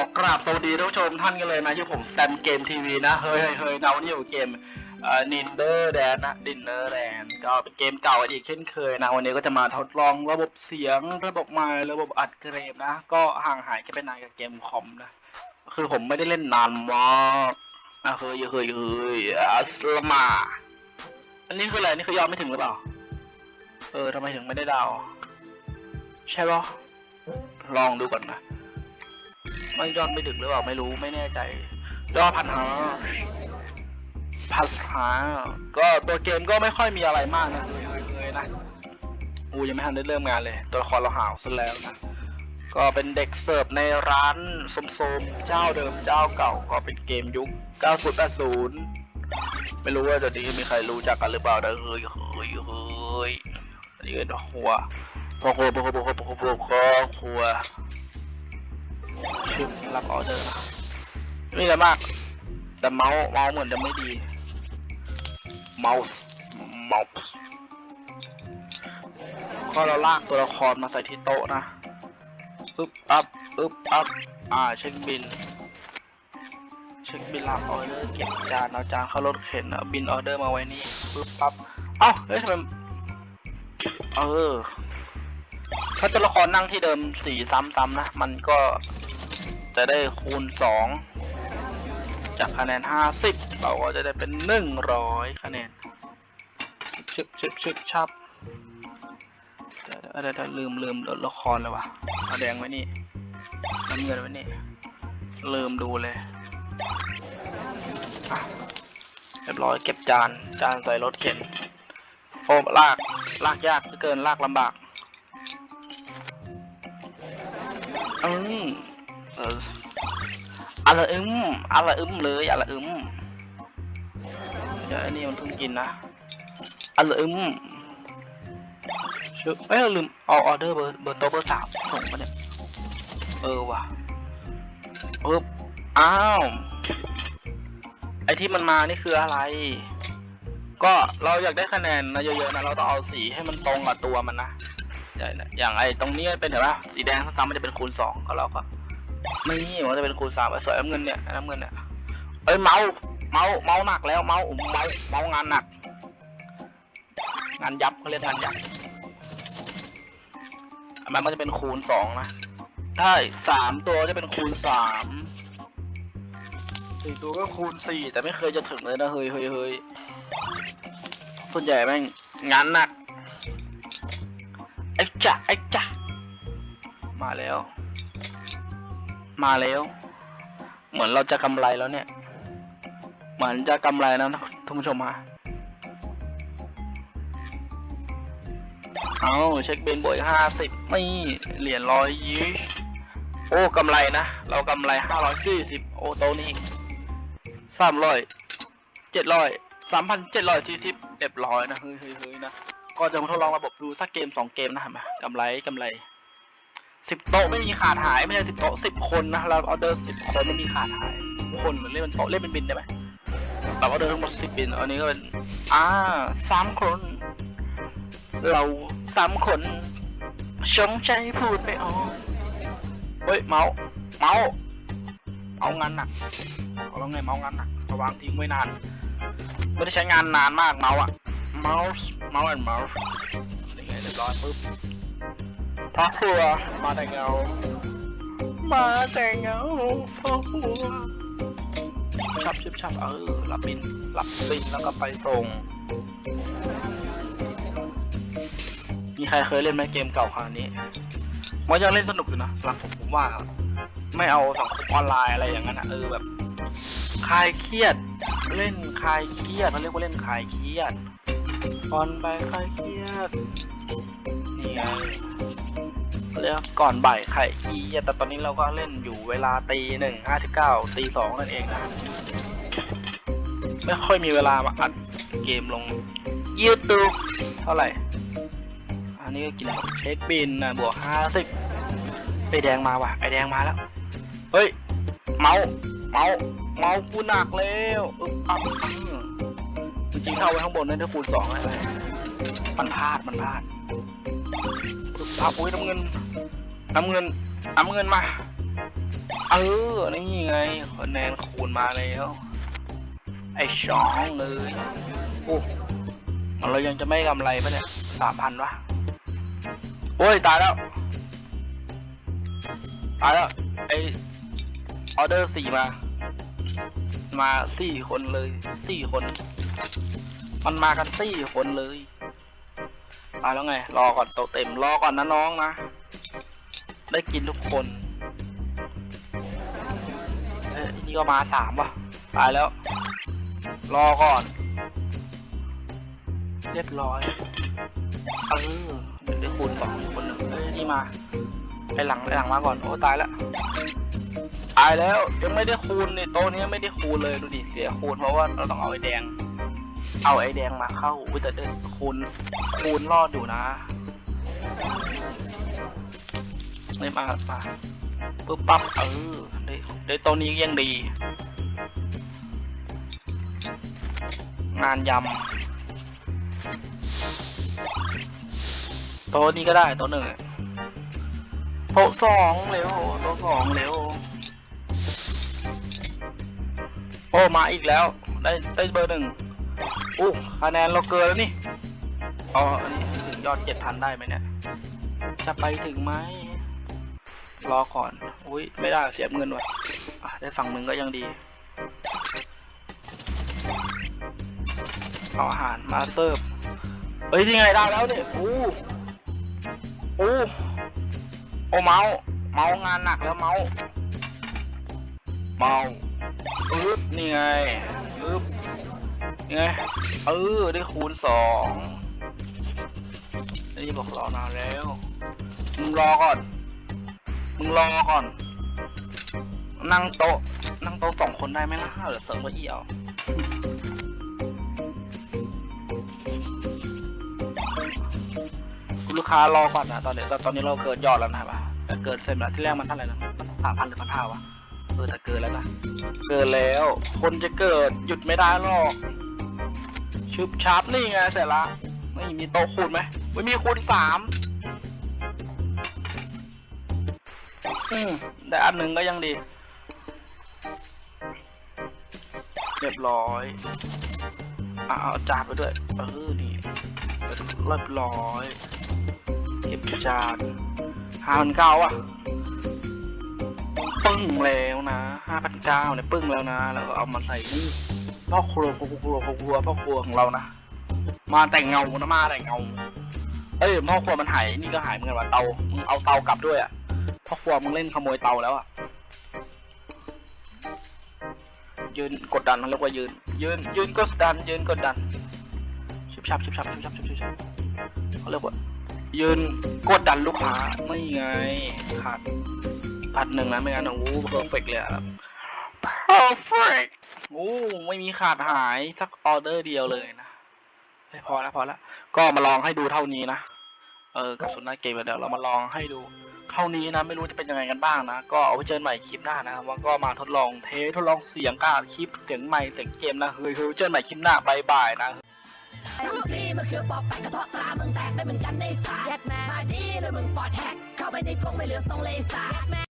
อกราบสวัสดีท่านผู้ชมท่านกันเลยนะชื่อผมแซมเกมทีวีนะ เฮ้ยเฮ้ยเฮ้ยเนี่อยู่เกมนินเดอร์แดนนะดินเนอร์แดนก็เป็นเกมเก่าอีกเช่นเคยนะ วันนี้ก็จะมาทดลองระบบเสียงระบบไมค์ระบบอัดเกรมนะ ก็ห่างหายกันไปนานกับเกมคอมนะ คือผมไม่ได้เล่นนานมากอะเฮ้ยเฮ้ยเฮ้ยอัสลมา อันนี้คืออะไรนี่คือยอดไม่ถึงหรือเปล่า เออทำไมถึงไม่ได้ดาว ใช่ปะลองดูก่อนนะ ไม่ยอดไม่ถึงหรือเปล่าไม่รู้ไม่แน่ใจยอดพันหาพันหาก็ตัวเกมก็ไม่ค่อยมีอะไรมากนะเลยนะอูยังไม่ทันได้เริ่มงานเลย ตัวละครเราหาวซะแล้วนะก็เป็นเด็กเสิร์ฟในร้านสมๆเจ้าเดิมเจ้าเก่าก็เป็นเกมยุค 90 80 ไม่รู้ว่าจะนี้มีใครรู้จักกันหรือเปล่านะเฮ้ยเฮ้ยเฮ้ยอันนี้เป็นหัวพ่อครัวพ่อครัวพ่อครัวพ่อครัว รับออเดอร์นะไม่มีอะไรมาก แต่เมาส์เมาส์เหมือนจะไม่ดี เมาส์เมาส์ก็เราลากตัวละครมาใส่ที่โต๊ะนะอึ๊บอัพอึ๊บอัพอ่าเช็คบินเช็คบินรับออเดอร์เก็บจานเอาจานเข้ารถเข็นเอาบินออเดอร์มาไว้นี่ปึ๊บปั๊บเอ้าเฮ้ยทำไมเออถ้าตัวละครนั่งที่เดิมสีซ้ำๆนะ มันก็ จะได้คูณสองจากคะแนนห้าสิบเราก็จะได้เป็นหนึ่งร้อยคะแนนชึบชึบชึบชับเดี๋ยวเดี๋ยวลืมลืมตัวละครเลยวะเอาแดงไว้นี่น้ำเงินไว้นี่ลืมดูเลยเรียบร้อยเก็บจานจานใส่รถเข็นโอ้ลากลากยากเกินลากลำบากอืม อออะไรอึมอะไรอึมเลยอะไรอึมเดี๋ยวไอ้นี่มันเพิ่งกินนะอะไรอึมชื่อเอ้ยลืมเอาออเดอร์เบอร์เบอร์โต๊ะเบอร์สามส่งมาเนี่ยเออว่ะปึ๊บอ้าวไอที่มันมานี่คืออะไร ก็เราอยากได้คะแนนนะเยอะๆนะเราต้องเอาสีให้มันตรงกับตัวมันนะอย่างอย่างไอ้ตรงนี้เป็นเห็นปะสีแดงซ้ำๆมันจะเป็นคูณสองก็เราก็ ไม่นี่มันจะเป็นคูณสามไอ้สวยน้ำเงินเนี่ยน้ำเงินเนี่ยเอ้ยเมาเมาเมาหนักแล้วเมาเมาเมางานหนัก งานยับเขาเรียกงานยับอันนั้นมันจะเป็นคูณสองนะใช่สามตัวจะเป็นคูณสามสี่ตัวก็คูณสี่แต่ไม่เคยจะถึงเลยนะเฮ้ยเฮ้ยเฮ้ยส่วนใหญ่แม่งงานหนักไอ้จ่ะไอ้จ่ะมาแล้ว มาแล้ว เหมือนเราจะกำไรแล้วเนี่ย เหมือนจะกำไรแล้วนะท่านผู้ชมฮะเอาเช็คเบนบวยห้าสิบไม่เหรียญร้อยยี่โอ้กำไรนะ เรากำไรห้าร้อยสี่สิบโอ้โตนี้สามร้อยเจ็ดร้อยสามพันเจ็ดร้อยสี่สิบเรียบร้อยนะ เฮ้ยเฮ้ยนะ ก็จะมาทดลองระบบดูสักเกมสองเกมนะเห็นไหมกำไรกำไร สิบโต๊ะไม่มีขาดหายไม่ใช่สิบโต๊ะสิบคนนะเราออเดอร์สิบคนไม่มีขาดหายคนเหมือนเล่นเป็นโต๊ะเล่นเป็นบินได้ไหมเราออเดอร์ทั้งหมดสิบบินอันนี้ก็เป็นอ่าสามคน เราสามคนชงใจพูดไม่ออกเฮ้ยเมาส์เมาส์เอางานหนักเอาแล้วไงเมาส์งานหนักระวางทิ้งไว้นานไม่ได้ใช้งานนานมากเมาส์อะ mouse mouse and mouse นี่ไงเรียบร้อยปุ๊บ พ่อครัวมาแต่เงา มาแต่เงาพ่อครัวชับชิบชับเออรับบินรับบินแล้วก็ไปส่งมีใครเคยเล่นไหมเกมเก่าครั้งนี้มันยังเล่นสนุกอยู่นะสำหรับผมผมว่า ไม่เอาสังคมออนไลน์อะไรอย่างนั้นนะเออแบบคลายเครียด เล่นคลายเครียดเขาเรียกว่าเล่นคลายเครียดก่อนบ่ายคลายเครียด เรียกก่อนบ่ายคลายเครียดแต่ตอนนี้เราก็เล่นอยู่เวลาตีหนึ่งห้าสิบเก้าตีสองนั่นเองนะไม่ค่อยมีเวลามาอัดเกมลงยูทูบเท่าไหร่ อันนี้ก็กินเช็คบินนะบวกห้าสิบไอแดงมาว่ะไอแดงมาแล้ว เฮ้ย เมาเมาเมาส์กูหนักแล้วอึ๊บอับจริงๆเข้าไว้ข้างบนนั่นถ้าคูณสองอะไรมันพลาดมันพลาด เอาอุ้ยน้ำเงิน น้ำเงิน น้ำเงินมา เออ นี่ไงคะแนนคูณมาแล้ว ไอ้สองเลยโอ้เรายังจะไม่กำไรปะเนี่ยสามพันวะ โอ้ย ตายแล้ว ตายแล้ว ไอออเดอร์สี่มา มาสี่คนเลย สี่คน มันมากันสี่คนเลย ตายแล้วไง รอก่อนโตเต็ม รอก่อนนะน้องนะ ได้กินทุกคนเอ้ยนี่ก็มาสามว่ะ ตายแล้ว รอก่อน เรียบร้อยเออเดี๋ยวได้คูณสองคนหนึ่งเอ้ยนี่มาไอหลังไอหลังมาก่อน โอ้ตายแล้วตายแล้วยังไม่ได้คูณนี่โต๊ะนี้ไม่ได้คูณเลยดูดิเสียคูณเพราะว่าเราต้องเอาไอแดง เอาไอแดงมาเข้าอุ้ยแต่ได้คูณคูณรอดอยู่นะไม่มามาปึ๊บปั๊บเออได้ได้ต๊ะนี้ยังดี งานยำต๊ะนี้ก็ได้ต๊ะหนึ่งโต๊ะสองเร็วโต๊ะสองเร็วโอ้มาอีกแล้ว ได้ได้เบอร์หนึ่ง อู้คะแนนเราเกินแล้วนี่อ๋ออันนี้ถึงยอดเจ็ดพันได้ไหมเนี่ย จะไปถึงไหมรอก่อน อุ้ยไม่ได้เสียเงินว่ะได้ฝั่งหนึ่งก็ยังดี เอาอาหารมาเสิร์ฟเฮ้ยนี่ไงได้แล้วเนี่ยอู้อู้โอ้เมาส์เมาส์งานหนักแล้วเมาส์เมาส์อึ๊บนี่ไงอึ๊บ ไงเออได้คูณสองนี่บอกรอนานแล้ว มึงรอก่อน มึงรอก่อน นั่งโต๊ะ นั่งโต๊ะสองคนได้ไหมนะหรือเสริมเก้าอี้เอาคุณลูกค้ารอก่อนนะตอนนี้ตอนนี้เราเกินยอดแล้วนะครับแต่เกินเซ็นแล้วที่แรกมันเท่าไหร่นะสามพันหรือพันห้าวะเออแต่เกินแล้วนะเกินแล้ว คนจะเกิดหยุดไม่ได้หรอก ชุบชับนี่ไงเสร็จละไม่มีโต๊ะคูณไหมไม่มีคูณสามอืมได้อันหนึ่งก็ยังดี เรียบร้อยอะเอาจานไปด้วย เออนี่เรียบร้อย เก็บจานห้าพันเก้าอะ ปึ้งแล้วนะห้าพันเก้าเนี่ยปึ้งแล้วนะ แล้วก็เอามาใส่นี่ พ่อครัวพ่อครัวพ่อครัวพ่อครัวของเรานะ มาแต่งเงานะมาแต่งเงา เอ้ยพ่อครัวมันหายนี่ก็หายเหมือนกันว่ะเตา มึงเอาเตากลับด้วยอะพ่อครัวมึงเล่นขโมยเตาแล้วอะ ยืนกดดันเขาเรียกว่ายืน ยืนยืนกดดัน ยืนกดดัน ชิบชับชิบชับชิบชับชิบชับเขาเรียกว่ายืนกดดันลูกค้าไม่ไงขาดอีกพันหนึ่งนะไม่งั้นโอ้โหเพอร์เฟกเลยอะครับ perfect โอ้ไม่มีขาดหายสักออเดอร์เดียวเลยนะเฮ้ยพอแล้วพอแล้วก็มาลองให้ดูเท่านี้นะ เออ กับสุนหน้าเกมเดี๋ยวเรามาลองให้ดูเท่านี้นะ ไม่รู้จะเป็นยังไงกันบ้างนะ ก็เอาไว้เจอกันใหม่คลิปหน้านะครับว่าก็มาทดลองเทสทดลองเสียงการคลิปเสียงใหม่เสียงเกมนะเฮ้ยเฮ้ยเจอกันใหม่คลิปหน้าบายบายนะทุกทีมันคือปอบแปะกระเทาะตรามึงแตกได้เหมือนกันในสายมาดีเลยมึงปอดแฮกเข้าไปในกรงไม่เหลือทรงเลยสาย